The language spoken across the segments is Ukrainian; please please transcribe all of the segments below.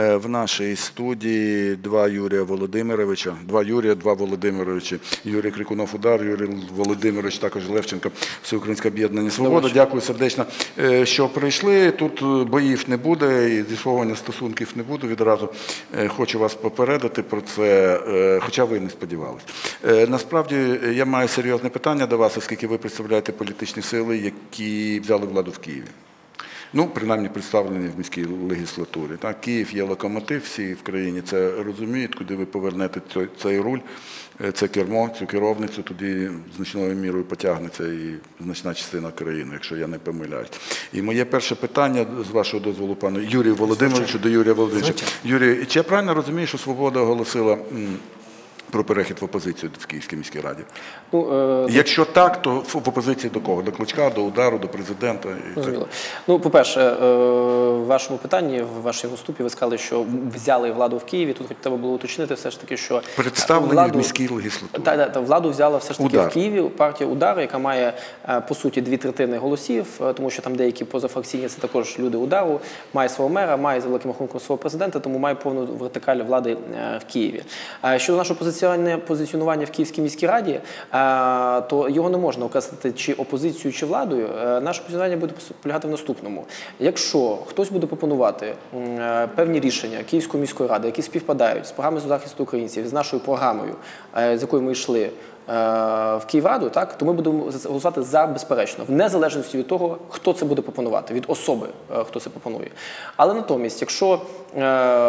Е, В нашій студії два Юрія Володимировича, два Юрія, два Володимировичі. Юрій Крикунов Удар, Юрій Володимирович, також Левченко, Всеукраїнське об'єднання Свобода. Дякую сердечно, е, що прийшли. Тут е, боїв не буде і з'ясовування стосунків не буде. Відразу хочу вас попередити про це, хоча ви не сподівалися. Насправді я маю серйозне питання до вас, оскільки ви представляєте політичні сили, які взяли владу в Києві. Ну, принаймні представлені в міській легіслатурі. Так, Київ є локомотив, всі в країні це розуміють, куди ви повернете цей, цей руль, е, це кермо, цю керовницю, туди значною мірою потягнеться і значна частина країни, якщо я не помиляюсь. І моє перше питання, з вашого дозволу, пане Юрію Володимировичу, до Юрія Володимировича. Юрій, чи я правильно розумію, що Свобода оголосила про перехід в опозицію в Київській міській раді? Ну, е, Якщо так, то в опозиції до кого? До Кличка, до удару, до президента? і так Ну, по-перше, е, в вашому питанні, в вашій виступі, ви сказали, що взяли владу в Києві. Тут треба було уточнити все ж таки, що Представлені владу, в міській легіслатурі. та, та, та, владу взяла все ж таки Удар. в Києві партія удар, яка має е, по суті дві третини голосів, е, тому що там деякі позафракційні це також люди удару, має свого мера, має за великим рахунком свого президента, тому має повну вертикаль влади е, в Києві. Е, Щодо нашого позиціонування позиціонування в Київській міській раді, е, то його не можна окреслити чи опозицією, чи владою. Е, Наше позиціонування буде полягати в наступному. Якщо хтось буде пропонувати е, певні рішення Київської міської ради, які співпадають з програмою захисту українців, з нашою програмою, з якою ми йшли в Київраду, так то ми будемо голосувати за безперечно, в незалежності від того, хто це буде пропонувати, від особи, е, хто це пропонує. Але натомість, якщо е,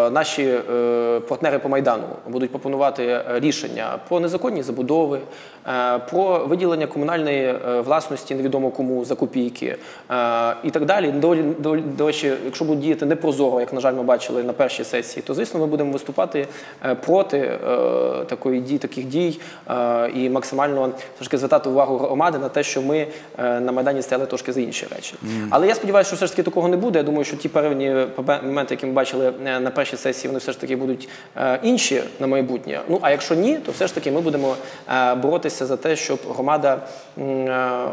наші е, партнери по майдану будуть пропонувати е, рішення про незаконні забудови, е, про виділення комунальної е, власності невідомо кому за копійки е, і так далі. До речі, якщо будуть діяти непрозоро, як на жаль, ми бачили на першій сесії, то звісно ми будемо виступати е, проти е, такої дій, таких дій е, і максимально таки звертати увагу громади на те, що ми е, на майдані стояли трошки за інші речі. Але я сподіваюся, що все ж таки такого не буде. Я думаю, що ті певні пе- моменти, які ми бачили е, на першій сесії, вони все ж таки будуть е, інші на майбутнє. Ну а якщо ні, то все ж таки ми будемо е, боротися за те, щоб громада е,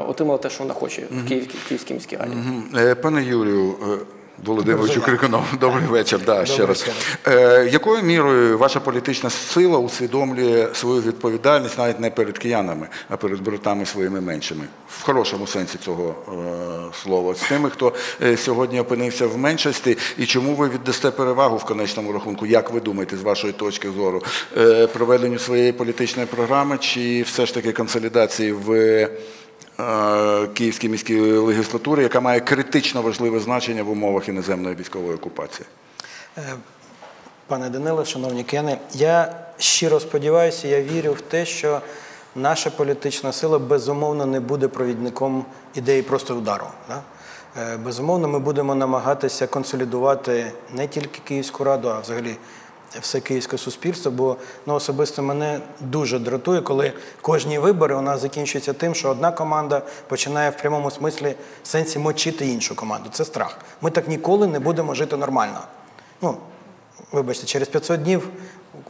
отримала те, що вона хоче в Київ, Київській міській раді. Е, Пане Юрію е, Володимировичу Крикунов, добрий вечір. Да, ще раз. Е, Якою мірою ваша політична сила усвідомлює свою відповідальність навіть не перед киянами, а перед братами своїми меншими? В хорошому сенсі цього е, слова. З тими, хто е, сьогодні опинився в меншості, і чому ви віддасте перевагу в конечному рахунку, як ви думаєте, з вашої точки зору, е, проведенню своєї політичної програми, чи все ж таки консолідації в Київській міській легіслатурі, яка має критично важливе значення в умовах іноземної військової окупації. Е, Пане Данило, шановні кияни, я щиро сподіваюся, я вірю в те, що наша політична сила безумовно не буде провідником ідеї просто удару. Да? Е, Безумовно, ми будемо намагатися консолідувати не тільки Київську раду, а взагалі все київське суспільство, бо ну, особисто мене дуже дратує, коли кожні вибори у нас закінчуються тим, що одна команда починає в прямому смислі сенсі мочити іншу команду. Це страх. Ми так ніколи не будемо жити нормально. Ну, вибачте, через 500 днів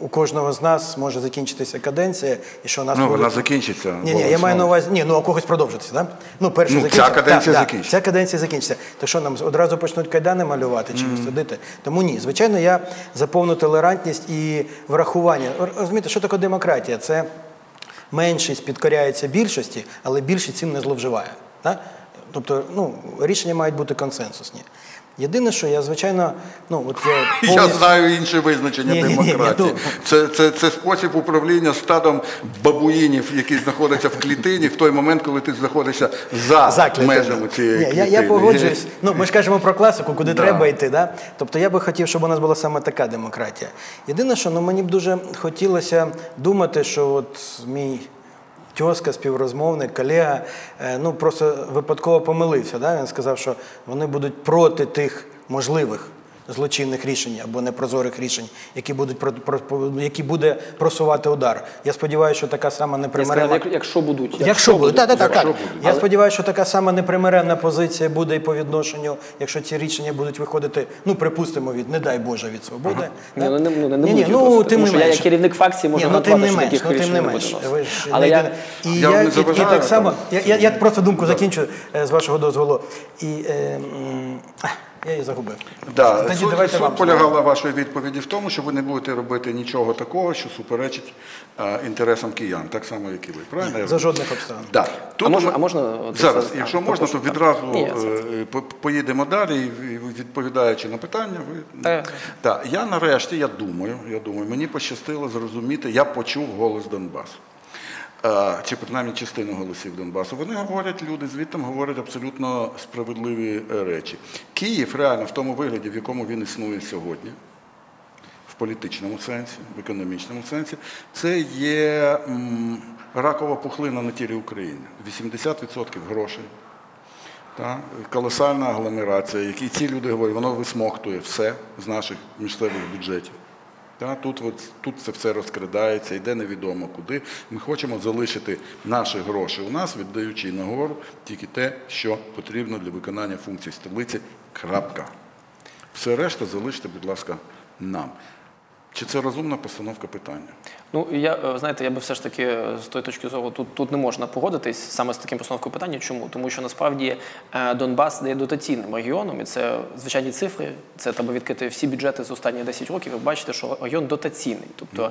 у кожного з нас може закінчитися каденція, і що у нас Ну, будуть- вона закінчиться. Ні, ні, я маю на увазі, ні, ну а когось продовжиться, так? Ну, перше Ну, ця каденція Да, да, закінчиться. Ця каденція закінчиться. То що нам одразу почнуть кайдани малювати чи садити? Тому ні. Звичайно, я за повну толерантність і врахування. Розумієте, що таке демократія? Це меншість підкоряється більшості, але більшість цим не зловживає. Так? Тобто, ну, рішення мають бути консенсусні. Єдине, що я, звичайно, ну от я Я знаю інше визначення Ні, ні, ні, ні, демократії. ну. Це, це, це спосіб управління стадом бабуїнів, які знаходяться в клітині в той момент, коли ти знаходишся за, За межами цієї Ні, клітини. я, я погоджуюсь. Ну, ми ж кажемо про класику, куди Да. треба йти. Да? Тобто я би хотів, щоб у нас була саме така демократія. Єдине, що ну, мені б дуже хотілося думати, що от мій тьоска, співрозмовник, колега, е, ну просто випадково помилився. Да? Він сказав, що вони будуть проти тих можливих. Злочинних рішень або непрозорих рішень, які будуть про, які буде просувати удар. Я сподіваюся, що така сама Я непримиренна... сказав, як- якщо будуть. Якщо буде, так, так, так. Якщо так. будуть. Я сподіваюся, що така сама непримиренна позиція буде і по відношенню, якщо ці рішення будуть виходити, ну припустимо, від не дай Боже від свободи. Ні, ну, не, ну, не, не Ні, ні, ну, тим тому що я як керівник фракції можу ну тим не менш, ну тим не менш. Ви ж Але не я, і Я я, і, і так само, я, я, я просто думку закінчу е, з вашого дозволу. І е, Я її загубив. Да, Тоді суть, давайте суть вам полягала вашої відповіді в тому, що ви не будете робити нічого такого, що суперечить е, інтересам киян, так само, як і ви. Правильно? я За жодних обставин. Да. Тут можна- а можна зараз, це- якщо а, можна, то відразу Ні, е, по- поїдемо далі, і відповідаючи на питання, ви Так. Так, я нарешті, я думаю, я думаю, мені пощастило зрозуміти, я почув голос Донбасу. Е, Чи принаймні частину голосів Донбасу. Вони говорять, люди звідти говорять абсолютно справедливі е, речі. Київ реально в тому вигляді, в якому він існує сьогодні, в політичному сенсі, в економічному сенсі, це є ракова пухлина на тілі України. 80% грошей. Та, колосальна агломерація, які ці люди говорять, воно висмоктує все з наших місцевих бюджетів. Та, тут, от, тут це все розкрадається, йде невідомо куди. Ми хочемо залишити наші гроші у нас, віддаючи нагору тільки те, що потрібно для виконання функцій столиці. Крапка. Все решта залиште, будь ласка, нам. Чи це розумна постановка питання? Ну я е, знаєте, я би все ж таки е, з тої точки зору тут, тут не можна погодитись саме з таким постановкою питання. Чому? Тому що насправді е, Донбас є дотаційним регіоном, і це звичайні цифри. Це треба відкрити всі бюджети з останніх 10 років. Ви бачите, що район дотаційний, тобто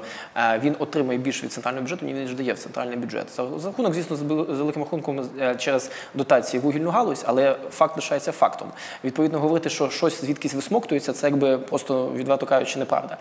він отримує більше від центрального бюджету, ніж він дає в центральний бюджет. За, рахунок, звісно, з з великим рахунком через дотації вугільну галузь, але факт лишається фактом. Відповідно, говорити, що щось звідкись висмоктується, це якби просто відверто кажучи, неправда.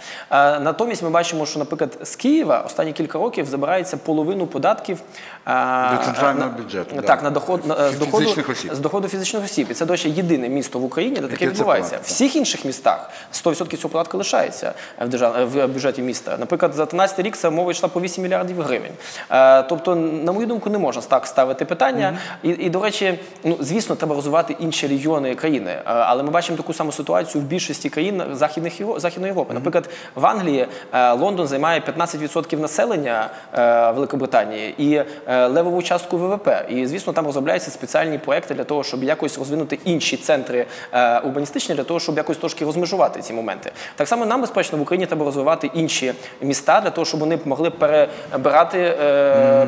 Е, Натомість ми бачимо, що, наприклад, з Києва останні кілька років забирається половину податків е, До центрального на- бюджету, да. Так, на доход на, з доходу осіб. з доходу фізичних осіб. І це, до речі, єдине місто в Україні, де таке відбувається. В всіх інших містах 100% цього податку лишається в, держав... в бюджеті міста. Наприклад, за 13 рік це мова йшла по 8 мільярдів гривень. Е, тобто, на мою думку, не можна так ставити питання. І, і, до речі, ну, звісно, треба розвивати інші регіони країни. Е, але ми бачимо таку саму ситуацію в більшості країн Західних Західної Європи. Наприклад, в Англії е, Лондон займає 15% населення е, Великобританії і е, левову частку ВВП. І, звісно, там розробляються спеціальні проекти для того, щоб якось розвинути інші центри урбаністичні, для того, щоб якось трошки розмежувати ці моменти. Так само нам, безпечно, в Україні треба розвивати інші міста для того, щоб вони могли перебирати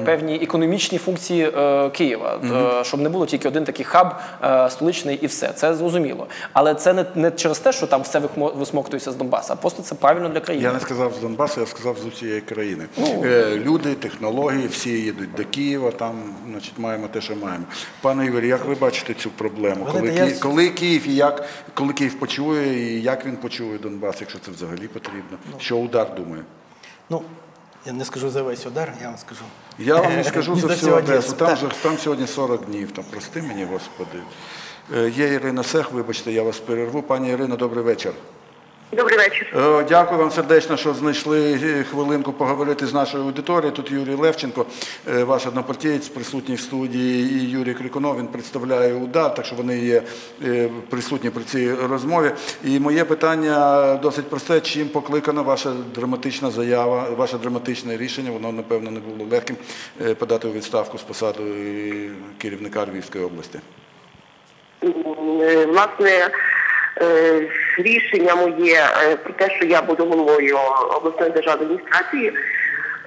певні економічні функції Києва, щоб не було тільки один такий хаб столичний і все. Це зрозуміло. Але це не, не через те, що там все висмоктується з Донбаса, а просто це правильно для країни. Я не сказав з Донбасу, я сказав з усієї країни. Е, Люди, технології, всі їдуть до Києва, там значить, маємо те, що маємо. Пане Ігор, як ви бачите цю проблему? Коли, я коли Київ і як, коли Київ почує, і як він почує Донбас, якщо це взагалі потрібно? Що удар думає? Ну, я не скажу за весь удар, я вам скажу. Я вам не скажу за всю. Одесу. Там, же, там сьогодні 40 днів. Там, прости мені, Господи. Е, Є Ірина Сех, вибачте, я вас перерву. Пані Ірино, добрий вечір. Добрий вечір. Е, Дякую вам сердечно, що знайшли е, хвилинку поговорити з нашою аудиторією. Тут Юрій Левченко, е, ваш однопартієць, присутній в студії, і Юрій Крикунов, він представляє удар, так що вони є присутні при цій розмові. І моє питання досить просте: чим покликана ваша драматична заява, ваше драматичне рішення? Воно, напевно, не було легким подати у відставку з посади керівника Львівської області. Власне, рішення моє е, про те, що я буду головою обласної державної адміністрації,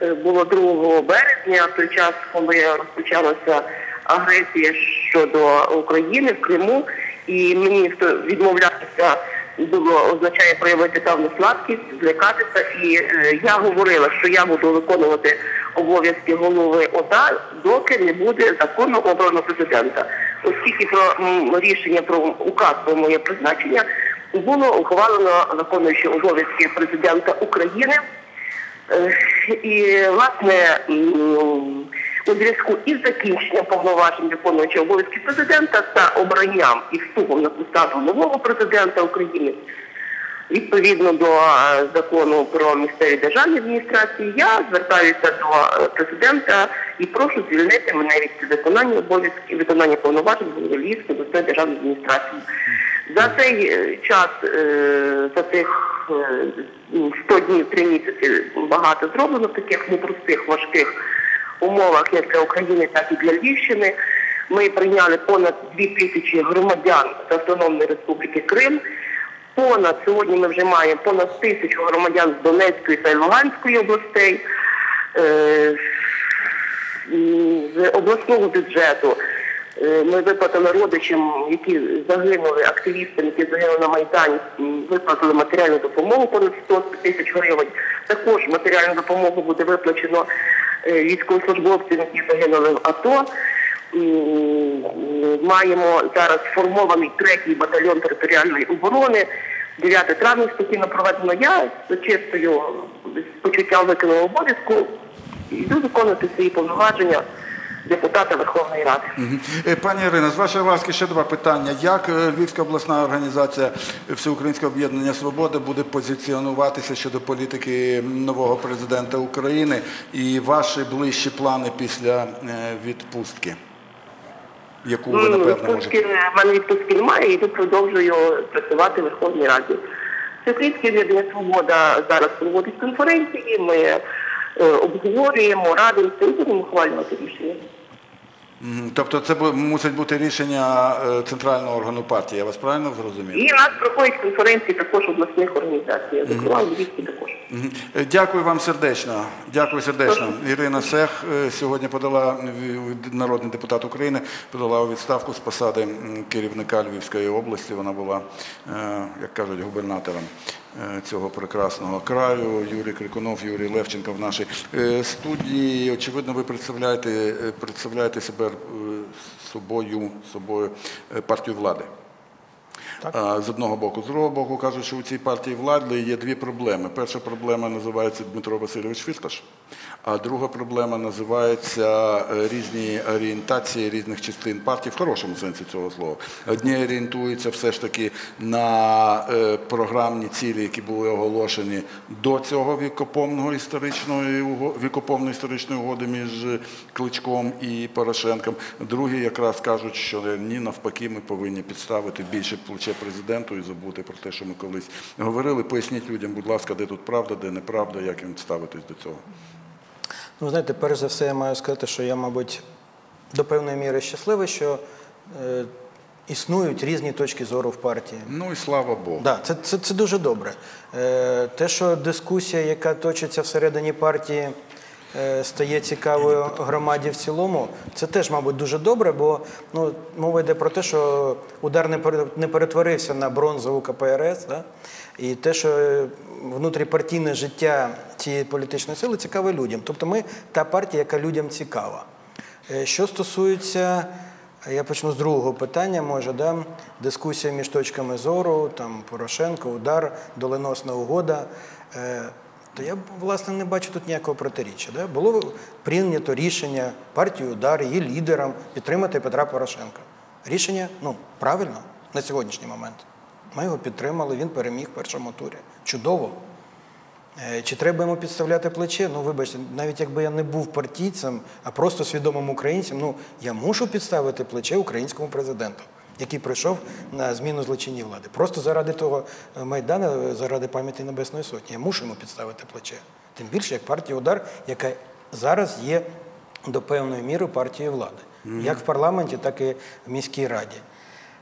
е, було 2 березня, в той час, коли розпочалася агресія щодо України в Криму, і мені відмовлятися було означає проявити певну слабкість, злякатися. І е, я говорила, що я буду виконувати обов'язки голови ОДА, доки не буде закону обраного президента. Оскільки про рішення про указ про моє призначення було ухвалено виконуючи обов'язки президента України. Е, І власне у зв'язку із закінченням повноважень виконуючого обов'язки президента та обранням і вступом на посаду нового президента України. Відповідно до е, закону про місцеві державні адміністрації, я звертаюся до е, президента і прошу звільнити мене від виконання обов'язків, виконання повноважень Львівської обласної державної адміністрації. За цей е, час, за тих е, 100 днів, 3 місяці багато зроблено в таких непростих, важких умовах як для України, так і для Львівщини. Ми прийняли понад 2 тисячі громадян з Автономної Республіки Крим. Понад сьогодні ми вже маємо понад тисячу громадян з Донецької та Луганської областей. Е, з обласного бюджету Е, Ми виплатили родичам, які загинули, активістам, які загинули на Майдані, виплатили матеріальну допомогу понад 100 тисяч гривень. Також матеріальну допомогу буде виплачено е, військовослужбовцям, які загинули в АТО. Маємо зараз сформований третій батальйон територіальної оборони. 9 травня спокійно проведено я з чистою з почуттям обов'язку йду виконувати свої повноваження депутата Верховної Ради. Е, Пані Ірина, з вашої ласки ще два питання. Як е, Львівська обласна організація Всеукраїнське об'єднання Свобода буде позиціонуватися щодо політики нового президента України і ваші ближчі плани після е, відпустки? Яку ви, Ну, напевно, можете? в мене відпустки немає, і тут продовжую працювати в Верховній Раді. Всеукраїнське об'єднання Свобода зараз проводить конференції, ми е, обговорюємо, радимося і будемо ухвалювати рішення. Тобто це мусить бути рішення е, центрального органу партії, я вас правильно зрозумів? І у нас проходять конференції також обласних організацій, зокрема Львівській також. Е, Дякую вам сердечно. Дякую сердечно. Ірина Сех е, сьогодні подала народний депутат України, подала у відставку з посади керівника Львівської області. Вона була, як кажуть, губернатором цього прекрасного краю. Юрій Крикунов, Юрій Левченко в нашій е, студії. Очевидно, ви представляєте, е, представляєте себе е, собою, собою е, партію влади. Так. З одного боку, з другого боку кажуть, що у цій партії влади є дві проблеми. Перша проблема називається Дмитро Васильович Фірташ, а друга проблема називається е, різні орієнтації різних частин партії в хорошому сенсі цього слова. Одні орієнтуються все ж таки на е, програмні цілі, які були оголошені до цього вікопомного історичної вікопомної історичної угоди між Кличком і Порошенком. Другі якраз кажуть, що ні, навпаки, ми повинні підставити більше плече президенту і забути про те, що ми колись говорили. Поясніть людям, будь ласка, де тут правда, де неправда, як їм ставитись до цього. Ну, знаєте, перш за все, я маю сказати, що я, мабуть, до певної міри щасливий, що е, існують різні точки зору в партії. Ну і слава Богу. Да, це, це, це дуже добре. Е, те, що дискусія, яка точиться всередині партії, стає цікавою громаді в цілому, це теж, мабуть, дуже добре, бо ну, мова йде про те, що удар не перетворився на бронзову КПРС. Да? І те, що е, внутріпартійне життя цієї політичної сили цікаве людям. Тобто ми та партія, яка людям цікава. Е, Що стосується, я почну з другого питання, може, да? дискусія між точками зору, там Порошенко, удар, доленосна угода. То я власне не бачу тут ніякого протиріччя. Да? Було прийнято рішення партії удар, її лідерам підтримати Петра Порошенка. Рішення ну, правильно на сьогоднішній момент. Ми його підтримали, він переміг в першому турі. Чудово. Е, Чи треба йому підставляти плече? Ну, вибачте, навіть якби я не був партійцем, а просто свідомим українцем, ну я мушу підставити плече українському президенту, який прийшов на зміну злочинній влади. Просто заради того е, майдану, е, заради пам'яті Небесної Сотні. мусимо підставити плече. Тим більше як партія удар, яка зараз є до певної міри партією влади, як в парламенті, так і в міській раді.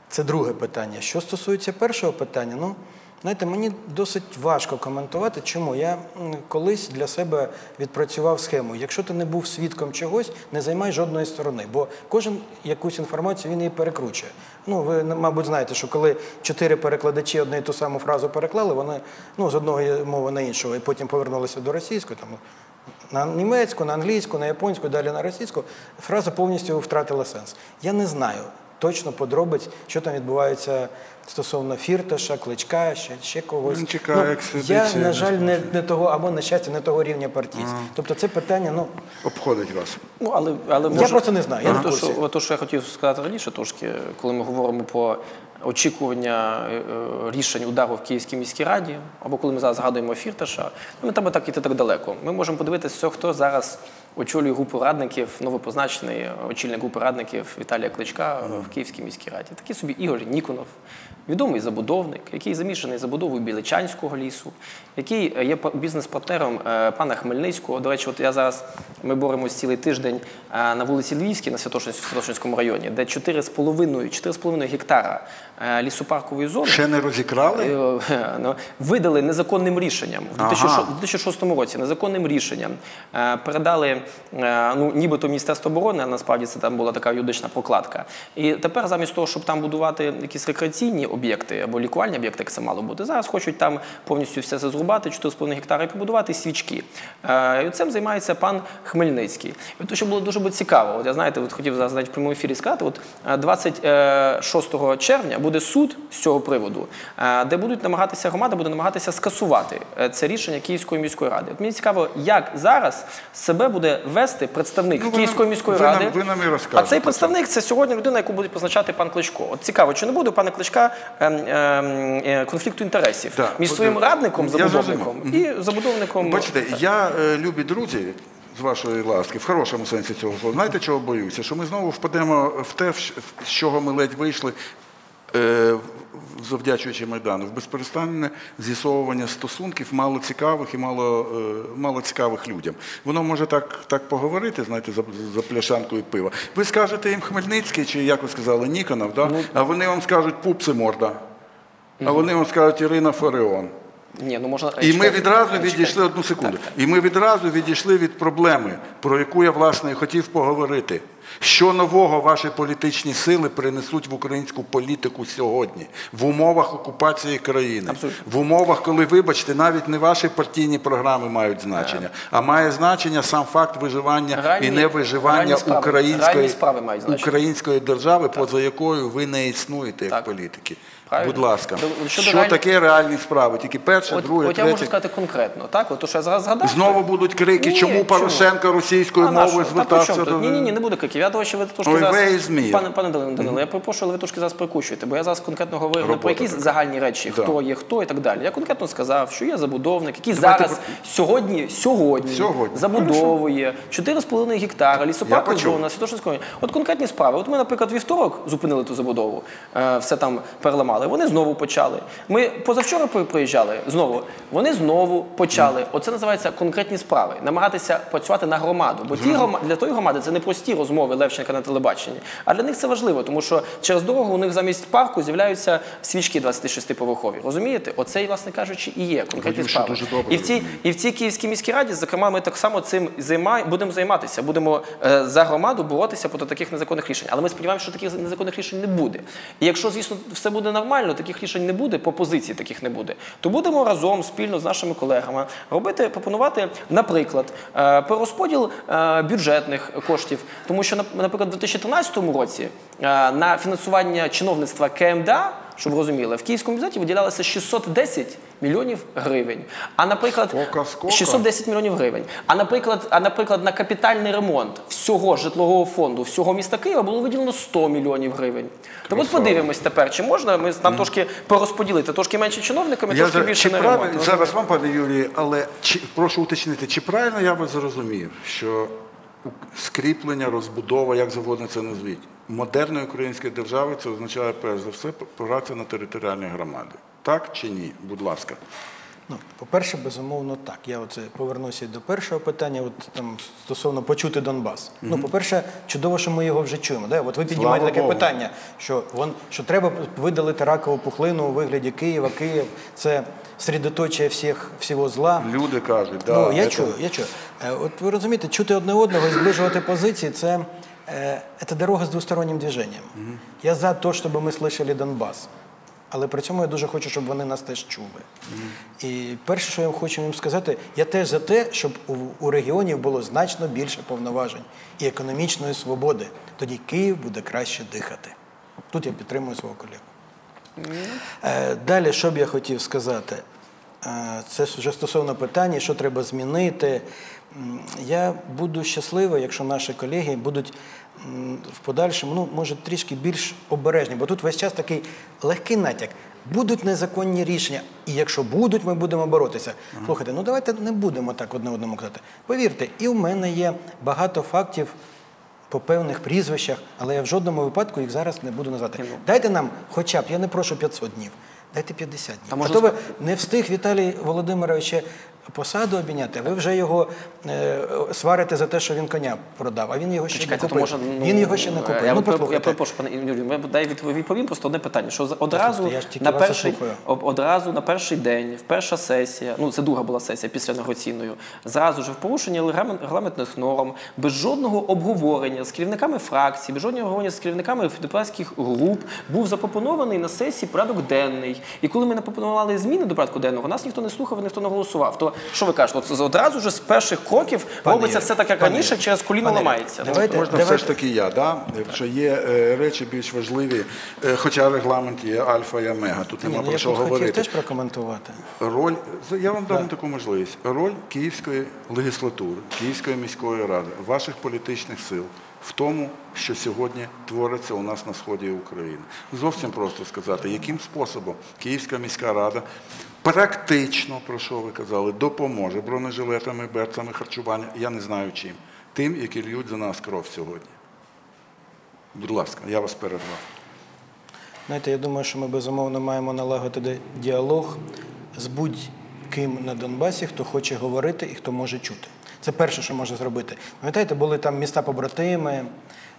Це друге питання. Що стосується першого питання, ну знаєте, мені досить важко коментувати. Чому я колись для себе відпрацював схему. Якщо ти не був свідком чогось, не займай жодної сторони, бо кожен якусь інформацію він її перекручує. Ну, ви мабуть знаєте, що коли чотири перекладачі одну і ту саму фразу переклали, вони ну з одного мови на іншого, і потім повернулися до російської, там на німецьку, на англійську, на японську, далі на російську, фраза повністю втратила сенс. Я не знаю точно подробиць, що там відбувається стосовно фірташа, кличка, ще, ще когось. Він чекає я, на жаль, не, не того, або на щастя, не того рівня партійців. Тобто це питання, ну, Обходить вас. Ну, але, але Я може- просто не знаю, я Ну, не то, що, то, що я хотів сказати раніше, трошки, коли ми говоримо про очікування е, е, рішень удару в Київській міській раді, або коли ми зараз згадуємо Фірташа, ну, не треба так іти так далеко. Ми можемо подивитися, хто зараз очолює групу радників, новопозначений очільник групи радників Віталія Кличка в Київській міській раді. Такий собі Ігор Ніконов, відомий забудовник, який замішаний забудовою Біличанського лісу, який є па- бізнес-партнером е, пана Хмельницького. До речі, от я зараз ми боремось цілий тиждень е, на вулиці Львівській на Святошинськ- Святошинському районі, де 4,5 4,5 гектара лісопаркової зони. Ще не розікрали? Е, ну, видали незаконним рішенням в 2006, Ага. в 2006 році. Незаконним рішенням е, передали е, ну, нібито Міністерство оборони, а насправді це там була така юридична прокладка. І тепер замість того, щоб там будувати якісь рекреаційні об'єкти або лікувальні об'єкти, як це мало бути, зараз хочуть там повністю все це зрубати, 4,5 гектари і побудувати свічки. Е, І цим займається пан Хмельницький. І те, що було дуже цікаво, от я знаєте, от хотів зараз навіть в прямому ефірі сказати, от е, 26 червня буде суд з цього приводу, е, де будуть намагатися громада буде намагатися скасувати е, це рішення Київської міської ради. От мені цікаво, як зараз себе буде вести представник Ну, Київської нам- міської ви нам- ради. ви нам і а цей представник це сьогодні людина, яку буде позначати пан Кличко. От цікаво, чи не буде у пана Кличка ем, е, конфлікту інтересів Так, між своїм е, радником, я забудовником і забудовником. Бачите, я, е, любі друзі, з вашої ласки, в хорошому сенсі цього слова, знаєте, чого боюся? Що ми знову впадемо в те, з чого ми ледь вийшли, е, завдячуючи Майдану, в безперестанне з'ясовування стосунків мало цікавих і мало, е, мало цікавих людям. Воно може так, так поговорити, знаєте, за, за пляшанкою пива. Ви скажете їм Хмельницький, чи як ви сказали, Ніконов, да? а вони вам скажуть пупси морда. А вони вам скажуть Ірина Фареон. Ні, ну можна І ми відразу відійшли одну секунду. І ми відразу відійшли від проблеми, про яку я власне і хотів поговорити. Що нового ваші політичні сили принесуть в українську політику сьогодні в умовах окупації країни, в умовах, коли, вибачте, навіть не ваші партійні програми мають значення, а має значення сам факт виживання Реальні- і невиживання справи. української, справи мають української держави, поза якою ви не існуєте як Так. політики. Правильно. Будь ласка, До- щодо що реальні- таке реальні справи? Тільки перше, От, друге, от я можу сказати конкретно, так? От то, що я зараз згадав. Знову будуть крики, Ні, чому? Порошенко російською мовою звертався до? Ні, ні, ні, не буде криків. Я думаю, що ви трошки Ой, зараз... Пане, пане Данило, Данило, я перепрошую, але ви трошки зараз прикущуєте, бо я зараз конкретно говорив не про якісь така. загальні речі, Да. хто є хто і так далі. Я конкретно сказав, що є забудовник, який Давайте зараз сьогодні, сьогодні, Сьогодні. забудовує 4,5 гектара, лісопаркова почув. зона, Святошинської. От конкретні справи. От ми, наприклад, вівторок зупинили ту забудову, е, все там переламали. Вони знову почали. Ми позавчора приїжджали знову. Вони знову почали. Оце називається конкретні справи. Намагатися працювати на громаду. Бо ті грома... для тої громади це не прості розмови Левченка на телебаченні. А для них це важливо, тому що через дорогу у них замість парку з'являються свічки 26-поверхові. Розумієте? Оце, власне кажучи, і є конкретні справи. І в цій і в цій Київській міській раді, зокрема, ми так само цим будемо займатися. Будемо е, за громаду боротися проти таких незаконних рішень. Але ми сподіваємося, що таких незаконних рішень не буде. І якщо, звісно, все буде нормально, таких рішень не буде, пропозицій таких не буде, то будемо разом спільно з нашими колегами робити, пропонувати, наприклад, е, перерозподіл е, бюджетних коштів. Тому що, наприклад, у 2013 році е, на фінансування чиновництва КМДА щоб ви розуміли, в київському бюджеті виділялося 610 мільйонів гривень. А наприклад, Скока, скока. 610 мільйонів гривень. А наприклад, а наприклад, на капітальний ремонт всього житлового фонду, всього міста Києва було виділено 100 мільйонів гривень. Так от подивимось тепер, чи можна ми нам трошки порозподілити, трошки менше чиновниками, Я трошки більше на ремонт. зараз вам, пане Юрію, але чи, прошу уточнити, чи правильно я вас зрозумів, що скріплення, розбудова, як завгодно це назвіть, модерної української держави це означає перш за все праця на територіальні громади. Так чи ні? Будь ласка. Ну, по-перше, безумовно, так. Я оце повернуся до першого питання, от там стосовно почути Донбас. Ну, по-перше, чудово, що ми його вже чуємо. Да? От ви піднімаєте таке Богу. питання, що вон що треба видалити ракову пухлину у вигляді Києва. Київ це середоточие всіх всього зла. Люди кажуть, да, ну, я це- чую, я чую. Е, От ви розумієте, чути одне одного і зближувати позиції це, е, це дорога з двостороннім движенням. Я за те, щоб ми слышали Донбас. Але при цьому я дуже хочу, щоб вони нас теж чули. І перше, що я хочу їм сказати, я теж за те, щоб у, у регіонів було значно більше повноважень і економічної свободи. Тоді Київ буде краще дихати. Тут я підтримую свого колегу. Е, Далі, що б я хотів сказати? Е, Це вже стосовно питання, що треба змінити. Я буду щасливий, якщо наші колеги будуть в подальшому, ну, може, трішки більш обережні, бо тут весь час такий легкий натяк. Будуть незаконні рішення, і якщо будуть, ми будемо боротися. Слухайте, ну давайте не будемо так одне одному казати. Повірте, і в мене є багато фактів по певних прізвищах, але я в жодному випадку їх зараз не буду назвати. Дайте нам хоча б, я не прошу 500 днів, дайте 50 днів. А можна то ви не встиг Віталій Володимирович посаду обійняти, ви вже його е, сварите за те, що він коня продав, а він його ще Чекайте, не то купив. може ну, він його ще не купив. Я, ну, перепро- я послухайте. пане Юрію, я дай відпов- відповім просто одне питання. Що одразу я ж на перший одразу на перший день, в перша сесія, ну це друга була сесія після інаугураційної, зразу ж в регламент- регламентних норм, без жодного обговорення з керівниками фракцій, без жодного обговорення з керівниками депутатських груп був запропонований на сесії порядок денний. І коли ми не пропонували зміни до порядку денного, нас ніхто не слухав, і ніхто не голосував. То що ви кажете? От одразу ж з перших кроків Пане робиться все так, як раніше, через коліно ламається. Давайте- Можна все ж таки я, да? що є е, речі більш важливі, е, хоча регламент є альфа і омега, тут нема ну, про я що тут хотів говорити. теж прокоментувати. Роль, я вам дам таку можливість. Роль Київської легіслатури, Київської міської ради, ваших політичних сил в тому, що сьогодні твориться у нас на сході України. Зовсім просто сказати, яким способом Київська міська рада практично, про що ви казали, допоможе бронежилетами, берцями харчування, я не знаю чим, тим, які льють за нас кров сьогодні. Будь ласка, я вас перервав. Знаєте, я думаю, що ми безумовно маємо налагодити діалог з будь-ким на Донбасі, хто хоче говорити і хто може чути. Це перше, що може зробити. Пам'ятаєте, були там міста побратими,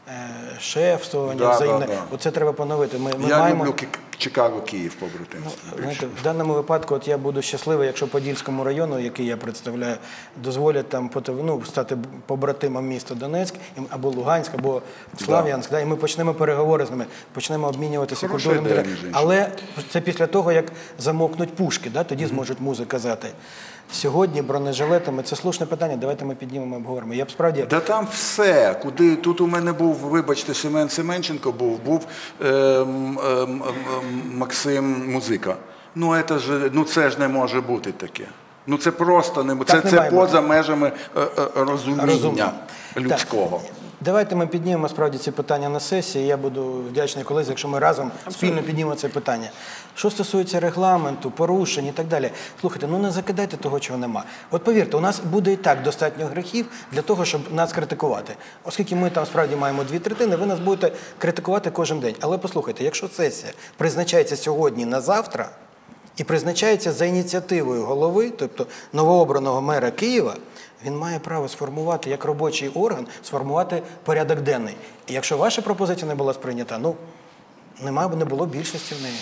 е, шефство, Да, взаємне. да, да. Оце треба поновити. Ми, ми я маємо... люблю Чикаго, Київ побратимство. Знаєте, в даному випадку от я буду щасливий, якщо Подільському району, який я представляю, дозволять там ну, стати побратимом міста Донецьк або Луганськ, або Слав'янськ, да. і ми почнемо переговори з ними, почнемо обмінюватися іншим. Але це після того, як замовкнуть пушки, да, тоді зможуть музи казати. Сьогодні бронежилетами це слушне питання. Давайте ми піднімемо і обговоримо. Я б справді Да там все. Куди тут у мене був, вибачте, Семен Семенченко був, був ем, ем, ем, Максим Музика. Ну, це ж, ну це ж не може бути таке. Ну це просто не це, не це поза межами е, е, розуміння Розумно. людського. Так. Давайте ми піднімемо справді ці питання на сесії. Я буду вдячний колезі, якщо ми разом спільно піднімемо це питання. Що стосується регламенту, порушень і так далі. Слухайте, ну не закидайте того, чого нема. От повірте, у нас буде і так достатньо гріхів для того, щоб нас критикувати. Оскільки ми там справді маємо дві третини, ви нас будете критикувати кожен день. Але послухайте, якщо сесія призначається сьогодні на завтра і призначається за ініціативою голови, тобто новообраного мера Києва, він має право сформувати як робочий орган, сформувати порядок денний. І якщо ваша пропозиція не була сприйнята, ну немає не було більшості в неї.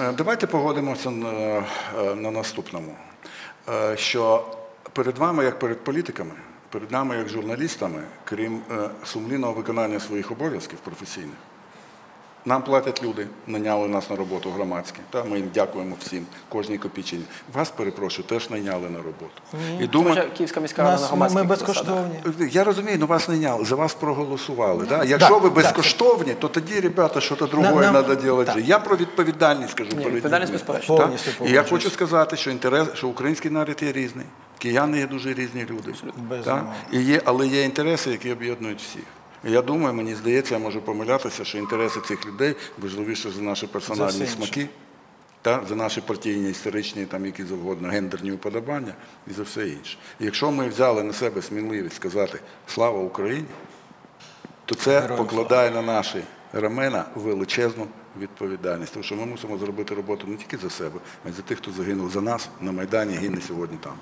Е, Давайте погодимося на, е, на наступному. Е, Що перед вами, як перед політиками, перед нами, як журналістами, крім сумлінного виконання своїх обов'язків професійних, нам платять люди, наняли нас на роботу громадські. Та ми їм дякуємо всім, кожній копійчині. Вас, перепрошую, теж найняли на роботу. І думаю, Київська міська рада на ми, громадських ми засадах. безкоштовні. я розумію, ну вас найняли, за вас проголосували. Да? Якщо так, ви так. безкоштовні, то тоді, ребята, щось другое нам- треба робити. Я про відповідальність кажу. перед відповідальність людьми. безперечно. Так? Повністю І я хочу сказати, що інтерес, що український народ є різний, кияни є дуже різні люди. Безумовно. І є, але є інтереси, які об'єднують всіх. Я думаю, мені здається, я можу помилятися, що інтереси цих людей важливіше за наші персональні інше. смаки, та, за наші партійні, історичні, там, які завгодно, гендерні уподобання і за все інше. І якщо ми взяли на себе сміливість сказати Слава Україні, то це Героям покладає на наші рамена величезну відповідальність. Тому що ми мусимо зробити роботу не тільки за себе, а й за тих, хто загинув за нас на Майдані, гине сьогодні там.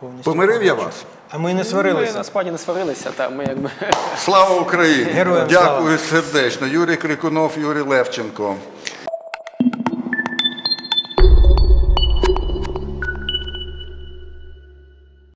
Повністю Помирив я вас? А ми не Ми сварилися. насправді не сварилися, та ми якби Слава Україні! Героям Дякую сердечно. Юрій Крикунов, Юрій Левченко.